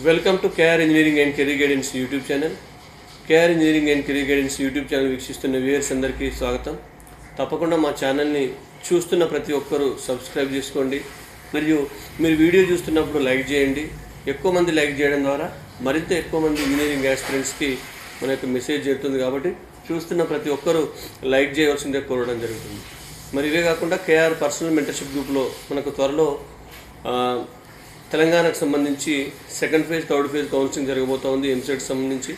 Welcome to K R engineering and career guidance YouTube channel. K R engineering and career guidance YouTube channel వీక్షిస్తున్న viewers అందరికీ స్వాగతం. తప్పకుండా మా ఛానల్ని చూస్తున్న ప్రతి ఒక్కరూ సబ్స్క్రైబ్ చేసుకోండి. మరియు మీరు వీడియో చూస్తున్నప్పుడు లైక్ చేయండి. ఎక్కువ మంది లైక్ చేయడం ద్వారా మరింత ఎక్కువ మంది ఇంజనీరింగ్ యాస్పిరెంట్స్కి మన యొక్క మెసేజ్ చేరుతుంది కాబట్టి చూస్తున్న ప్రతి ఒక్కరూ లైక్ చేయవలసిందే కోరడం జరుగుతుంది. మరి ఇవే కాకుండా కేఆర్ పర్సనల్ మెంటర్షిప్ గ్రూప్లో మనకు త్వరలో తెలంగాణకు సంబంధించి second phase third phase counselling జరగబోతూ ఉంది ఎంసెట్ సంబంధించి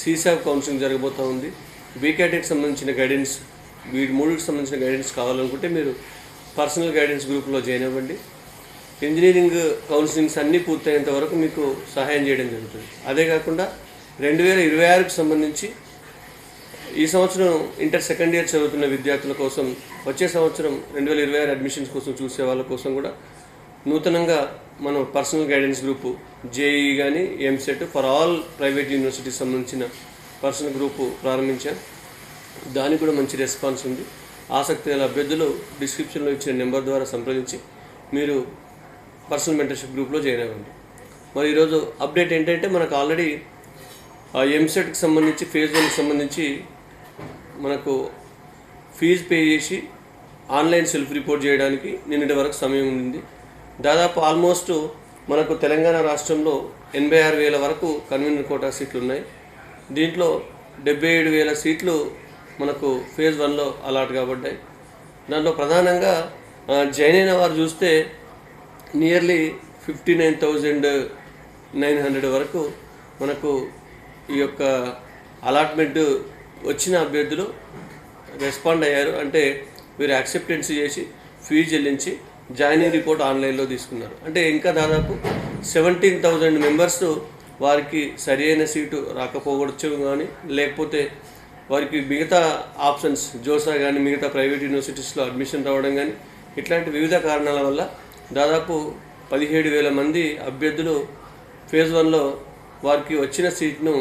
సీసాబ్ కౌన్సిలింగ్ జరగబోతూ ఉంది బీకేటెక్ సంబంధించిన గైడెన్స్ వీటి మూడుకి సంబంధించిన గైడెన్స్ కావాలనుకుంటే మీరు పర్సనల్ గైడెన్స్ గ్రూప్లో జాయిన్ అవ్వండి. ఇంజనీరింగ్ కౌన్సిలింగ్స్ అన్నీ పూర్తయ్యేంత వరకు మీకు సహాయం చేయడం జరుగుతుంది. అదే కాకుండా రెండు వేల ఇరవై ఆరుకు సంబంధించి ఈ సంవత్సరం ఇంటర్ సెకండ్ ఇయర్ చదువుతున్న విద్యార్థుల కోసం వచ్చే సంవత్సరం రెండు వేల ఇరవై ఆరు అడ్మిషన్స్ కోసం చూసే వాళ్ళ కోసం కూడా నూతనంగా మనం పర్సనల్ గైడెన్స్ గ్రూపు జేఈ కానీ EAMCET for all private universities సంబంధించిన పర్సనల్ గ్రూపు ప్రారంభించాం. దానికి కూడా మంచి రెస్పాన్స్ ఉంది. ఆసక్తి గల అభ్యర్థులు డిస్క్రిప్షన్లో ఇచ్చిన నెంబర్ ద్వారా సంప్రదించి మీరు పర్సనల్ మెంటర్షిప్ గ్రూప్లో జాయిన్ అవ్వండి. మరి ఈరోజు అప్డేట్ ఏంటంటే మనకు ఆల్రెడీ ఎంసెట్కి సంబంధించి ఫేజ్ వన్కి సంబంధించి మనకు ఫీజు పే చేసి ఆన్లైన్ సెల్ఫ్ రిపోర్ట్ చేయడానికి నిన్నటి వరకు సమయం ఉంది దాదాపు ఆల్మోస్ట్ మనకు తెలంగాణ రాష్ట్రంలో ఎనభై ఆరు వేల వరకు కన్వీనర్ కోటా సీట్లు ఉన్నాయి దీంట్లో డెబ్బై ఏడు వేల సీట్లు మనకు ఫేజ్ వన్లో అలాట్ కాబడ్డాయి. దాంట్లో ప్రధానంగా జాయిన్ అయిన వారు చూస్తే nearly fifty nine thousand nine hundred వరకు మనకు ఈ యొక్క అలాట్మెంట్ వచ్చిన అభ్యర్థులు రెస్పాండ్ అయ్యారు. అంటే వీరు యాక్సెప్టెన్స్ చేసి ఫీజు చెల్లించి జాయినింగ్ రిపోర్ట్ ఆన్లైన్లో తీసుకున్నారు. అంటే ఇంకా దాదాపు సెవెంటీన్ థౌజండ్ మెంబర్స్ వారికి సరి అయిన సీటు రాకపోవచ్చు కానీ లేకపోతే వారికి మిగతా ఆప్షన్స్ జోసా కానీ మిగతా ప్రైవేట్ యూనివర్సిటీస్లో అడ్మిషన్ రావడం కానీ ఇట్లాంటి వివిధ కారణాల వల్ల దాదాపు పదిహేడు వేల మంది అభ్యర్థులు ఫేజ్ వన్లో వారికి వచ్చిన సీట్ను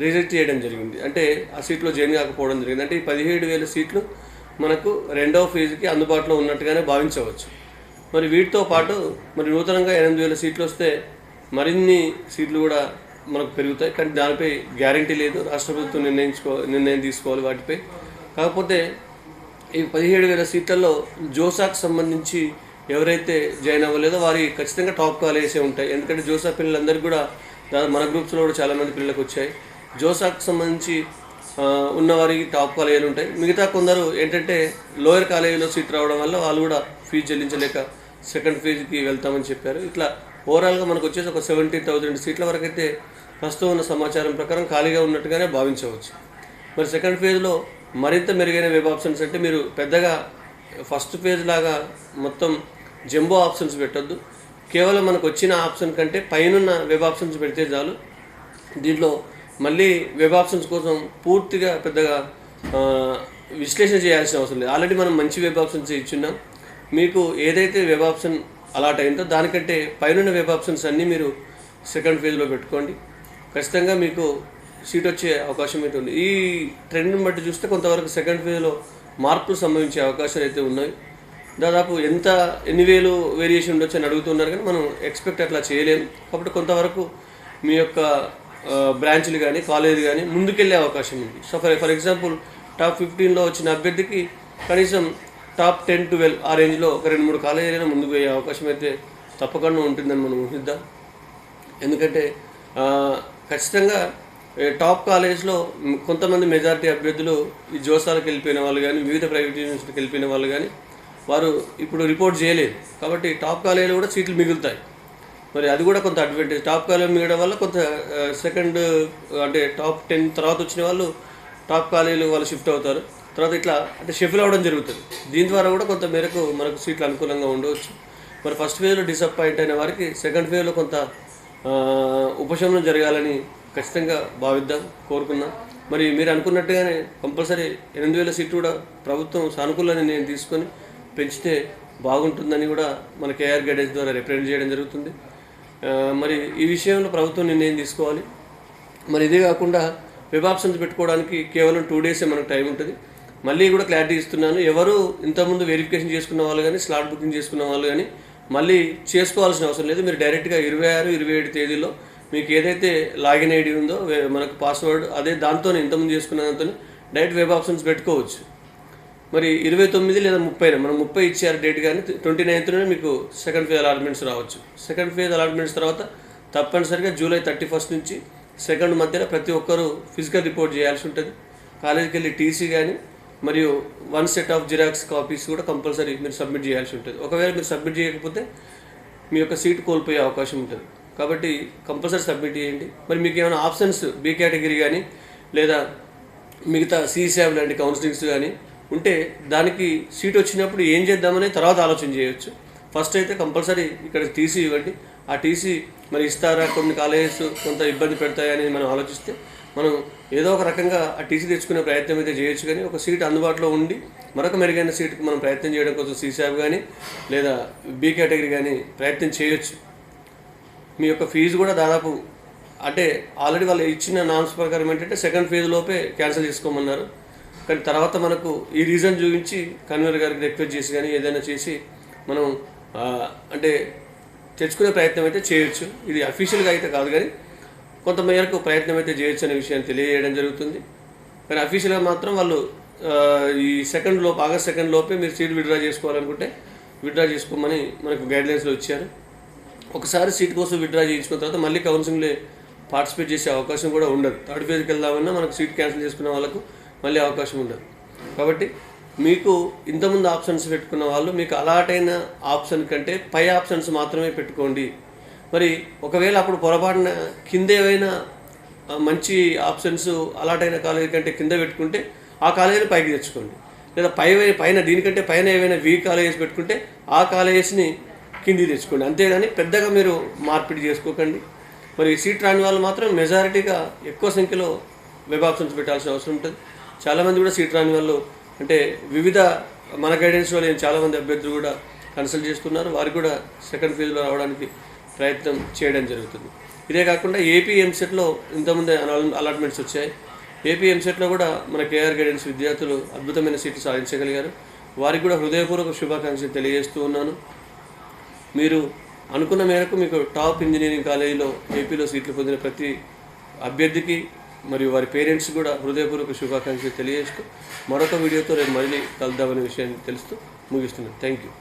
రిజెక్ట్ చేయడం జరిగింది. అంటే ఆ సీట్లో జాయిన్ కాకపోవడం జరిగింది. అంటే ఈ పదిహేడు వేల సీట్లు మనకు రెండవ ఫేజ్కి అందుబాటులో ఉన్నట్టుగానే భావించవచ్చు. మరి వీటితో పాటు మరి నూతనంగా ఎనిమిది వేల సీట్లు వస్తే మరిన్ని సీట్లు కూడా మనకు పెరుగుతాయి. కానీ దానిపై గ్యారంటీ లేదు. రాష్ట్ర ప్రభుత్వం నిర్ణయించుకో నిర్ణయం తీసుకోవాలి వాటిపై. కాకపోతే ఈ పదిహేడు వేల సీట్లలో జోసాకు సంబంధించి ఎవరైతే జాయిన్ అవ్వలేదో వారి ఖచ్చితంగా టాప్ కాలేసే ఉంటాయి. ఎందుకంటే జోసా పిల్లలందరికీ కూడా దాదాపు మన గ్రూప్స్లో కూడా చాలామంది పిల్లలకు వచ్చాయి. జోసాకు సంబంధించి ఉన్నవారికి టాప్ కాలేజీలు ఉంటాయి. మిగతా కొందరు ఏంటంటే లోయర్ కాలేజీలో సీట్ రావడం వల్ల వాళ్ళు కూడా ఫీజు చెల్లించలేక సెకండ్ ఫేజ్కి వెళ్తామని చెప్పారు. ఇట్లా ఓవరాల్గా మనకు వచ్చేసి ఒక సెవెంటీన్ థౌజండ్ సీట్ల వరకు అయితే ప్రస్తుతం ఉన్న సమాచారం ప్రకారం ఖాళీగా ఉన్నట్టుగానే భావించవచ్చు. మరి సెకండ్ ఫేజ్లో మరింత మెరుగైన వెబ్ ఆప్షన్స్ అంటే మీరు పెద్దగా ఫస్ట్ ఫేజ్ లాగా మొత్తం జంబో ఆప్షన్స్ పెట్టొద్దు. కేవలం మనకు వచ్చిన ఆప్షన్ కంటే పైనున్న వెబ్ ఆప్షన్స్ పెడితే చాలు. దీంట్లో మళ్ళీ వెబ్ ఆప్షన్స్ కోసం పూర్తిగా పెద్దగా విశ్లేషణ చేయాల్సిన అవసరం లేదు. ఆల్రెడీ మనం మంచి వెబ్ ఆప్షన్స్ ఇచ్చున్నాం. మీకు ఏదైతే వెబ్ ఆప్షన్ అలాట్ అయిందో దానికంటే పైనున్న వెబ్ ఆప్షన్స్ అన్నీ మీరు సెకండ్ ఫేజ్లో పెట్టుకోండి. ఖచ్చితంగా మీకు సీట్ వచ్చే అవకాశం అయితే ఉంది. ఈ ట్రెండ్ని బట్టి చూస్తే కొంతవరకు సెకండ్ ఫేజ్లో మార్పులు సంభవించే అవకాశాలు అయితే ఉన్నాయి. దాదాపు ఎంత ఎన్ని వేలు వేరియేషన్ ఉండొచ్చు అని అడుగుతున్నారు కానీ మనం ఎక్స్పెక్ట్ అట్లా చేయలేము. కాబట్టి కొంతవరకు మీ యొక్క బ్రాంచ్లు కానీ కాలేజీలు కానీ ముందుకెళ్ళే అవకాశం ఉంది. So for for example top ఫిఫ్టీన్లో వచ్చిన అభ్యర్థికి కనీసం టాప్ టెన్ ట్వెల్వ్ ఆ రేంజ్లో ఒక రెండు మూడు కాలేజీలైనా ముందుకు పోయే అవకాశం అయితే తప్పకుండా ఉంటుందని మనం ఊహిద్దాం. ఎందుకంటే ఖచ్చితంగా టాప్ కాలేజ్లో కొంతమంది మెజారిటీ అభ్యర్థులు ఈ జోసాలకు వెళ్ళిపోయిన వాళ్ళు కానీ వివిధ ప్రైవేట్ యూనివర్సిటీకి వెళ్ళిపోయిన వాళ్ళు కానీ వారు ఇప్పుడు రిపోర్ట్ చేయలేదు. కాబట్టి టాప్ కాలేజీలో కూడా సీట్లు మిగులుతాయి. మరి అది కూడా కొంత అడ్వాంటేజ్ టాప్ కాలేజ్ మిగడం వల్ల కొంత సెకండ్ అంటే టాప్ టెన్ తర్వాత వచ్చిన వాళ్ళు టాప్ కాలేజీలు వాళ్ళు షిఫ్ట్ అవుతారు. తర్వాత ఇట్లా అంటే షిఫ్ట్ అవ్వడం జరుగుతుంది. దీని ద్వారా కూడా కొంత మేరకు మనకు సీట్లు అనుకూలంగా ఉండవచ్చు. మరి ఫస్ట్ ఫేజ్లో డిసప్పాయింట్ అయిన వారికి సెకండ్ ఫేజ్లో కొంత ఉపశమనం జరగాలని ఖచ్చితంగా భావిద్దాం కోరుకుందాం. మరి మీరు అనుకున్నట్టుగానే కంపల్సరీ ఎనిమిది వేల సీట్లు కూడా ప్రభుత్వం సానుకూల నిర్ణయం తీసుకొని పెంచితే బాగుంటుందని కూడా మన కేఆర్ గైడెన్స్ ద్వారా రిప్రజెంట్ చేయడం జరుగుతుంది. మరి ఈ విషయంలో ప్రభుత్వం నిర్ణయం తీసుకోవాలి. మరి ఇదే కాకుండా వెబ్ ఆప్షన్స్ పెట్టుకోవడానికి కేవలం టూ డేసే మనకు టైం ఉంటుంది. మళ్ళీ కూడా క్లారిటీ ఇస్తున్నాను. ఎవరు ఇంతకుముందు వెరిఫికేషన్ చేసుకున్న వాళ్ళు కానీ స్లాట్ బుకింగ్ చేసుకున్న వాళ్ళు కానీ మళ్ళీ చేసుకోవాల్సిన అవసరం లేదు. మీరు డైరెక్ట్గా ఇరవై ఆరు ఇరవై ఏడు తేదీలో మీకు ఏదైతే లాగిన్ ఐడి ఉందో మనకు పాస్వర్డ్ అదే దాంతో ఇంతకుముందు చేసుకున్న దాంతో డైరెక్ట్ వెబ్ ఆప్షన్స్ పెట్టుకోవచ్చు. మరి ఇరవై తొమ్మిది లేదా ముప్పై మనం ముప్పై ఇచ్చారు డేట్ కానీ ట్వంటీ నైన్త్లోనే మీకు సెకండ్ ఫేజ్ అలాట్మెంట్స్ రావచ్చు. సెకండ్ ఫేజ్ అలాట్మెంట్స్ తర్వాత తప్పనిసరిగా జూలై థర్టీ ఫస్ట్ నుంచి సెకండ్ మధ్యలో ప్రతి ఒక్కరూ ఫిజికల్ రిపోర్ట్ చేయాల్సి ఉంటుంది. కాలేజీకి వెళ్ళి టీసీ కానీ మరియు one set of xerox copies కూడా కంపల్సరీ మీరు సబ్మిట్ చేయాల్సి ఉంటుంది. ఒకవేళ మీరు సబ్మిట్ చేయకపోతే మీ యొక్క సీట్ కోల్పోయే అవకాశం ఉంటుంది. కాబట్టి కంపల్సరీ సబ్మిట్ చేయండి. మరి మీకు ఏమైనా ఆప్షన్స్ బి కేటగిరీ కానీ లేదా మిగతా సీసాబ్ లాంటి కౌన్సిలింగ్స్ కానీ ఉంటే దానికి సీట్ వచ్చినప్పుడు ఏం చేద్దామని తర్వాత ఆలోచన చేయొచ్చు. ఫస్ట్ అయితే కంపల్సరీ ఇక్కడ టీసీ ఇవ్వండి. ఆ టీసీ మరి ఇస్తారా? కొన్ని కాలేజెస్ కొంత ఇబ్బంది పెడతాయని మనం ఆలోచిస్తే మనం ఏదో ఒక రకంగా ఆ టీసీ తెచ్చుకునే ప్రయత్నం అయితే చేయొచ్చు కానీ ఒక సీట్ అందుబాటులో ఉండి మరొక మెరుగైన సీట్కి మనం ప్రయత్నం చేయడం కోసం సీసాబ్ కానీ లేదా బి కేటగిరీ కానీ ప్రయత్నం చేయొచ్చు. మీ యొక్క ఫీజు కూడా దాదాపు అంటే ఆల్రెడీ వాళ్ళు ఇచ్చిన నామ్స్ ప్రకారం ఏంటంటే సెకండ్ ఫేజ్ లోపే క్యాన్సిల్ చేసుకోమన్నారు. కానీ తర్వాత మనకు ఈ రీజన్ చూపించి కన్వీనర్ గారికి రిక్వెస్ట్ చేసి కానీ ఏదైనా చేసి మనం అంటే తెచ్చుకునే ప్రయత్నం అయితే చేయొచ్చు. ఇది అఫీషియల్గా అయితే కాదు కానీ కొంతమేరకు ప్రయత్నం అయితే చేయొచ్చు అనే విషయాన్ని తెలియజేయడం జరుగుతుంది. కానీ అఫీషియల్గా మాత్రం వాళ్ళు ఈ సెకండ్ లోపు ఆగస్ట్ సెకండ్ లోపే మీరు సీట్ విత్డ్రా చేసుకోవాలనుకుంటే విత్డ్రా చేసుకోమని మనకు గైడ్లైన్స్లో ఇచ్చారు. ఒకసారి సీట్ కోసం విత్డ్రా చేయించుకున్న తర్వాత మళ్ళీ కౌన్సిలింగ్లో పార్టిసిపేట్ చేసే అవకాశం కూడా ఉండదు. థర్డ్ ఫేజ్కి వెళ్దామన్నా మనకు సీట్ క్యాన్సిల్ చేసుకున్న వాళ్ళకు మళ్ళీ అవకాశం ఉండదు. కాబట్టి మీకు ఇంతకుముందు ఆప్షన్స్ పెట్టుకున్న వాళ్ళు మీకు అలాటైన ఆప్షన్ కంటే పై ఆప్షన్స్ మాత్రమే పెట్టుకోండి. మరి ఒకవేళ అప్పుడు పొరపాటున కింద ఏవైనా మంచి ఆప్షన్స్ అలాటైన కాలేజీ కంటే కింద పెట్టుకుంటే ఆ కాలేజీని పైకి తెచ్చుకోండి. లేదా పై పైన దీనికంటే పైన ఏవైనా వీక్ కాలేజెస్ పెట్టుకుంటే ఆ కాలేజెస్ని కింది తెచ్చుకోండి. అంతేగాని పెద్దగా మీరు మార్పిడి చేసుకోకండి. మరి సీట్ రాని వాళ్ళు మాత్రం మెజారిటీగా ఎక్కువ సంఖ్యలో వెబ్ ఆప్షన్స్ పెట్టాల్సిన అవసరం ఉంటుంది. చాలామంది కూడా సీట్ రాని వాళ్ళు అంటే వివిధ మన గైడెన్స్లో నేను చాలామంది అభ్యర్థులు కూడా కన్సల్ట్ చేస్తున్నారు. వారు కూడా సెకండ్ ఫేజ్లో రావడానికి ప్రయత్నం చేయడం జరుగుతుంది. ఇదే కాకుండా ఏపీ ఎంసెట్లో ఇంతకుముందే అలాట్మెంట్స్ వచ్చాయి. ఏపీ ఎంసెట్లో కూడా మన కేఆర్ గైడెన్స్ విద్యార్థులు అద్భుతమైన సీట్లు సాధించగలిగారు. వారికి కూడా హృదయపూర్వక శుభాకాంక్షలు తెలియజేస్తూ ఉన్నాను. మీరు అనుకున్న మేరకు మీకు టాప్ ఇంజనీరింగ్ కాలేజీలో ఏపీలో సీట్లు పొందిన ప్రతి అభ్యర్థికి మరియు వారి పేరెంట్స్ కూడా హృదయపూర్వక శుభాకాంక్షలు తెలియజేస్తూ మరొక వీడియోతో రేపు మళ్ళీ కలుద్దామనే విషయాన్ని తెలుస్తూ ముగిస్తున్నాను. Thank you.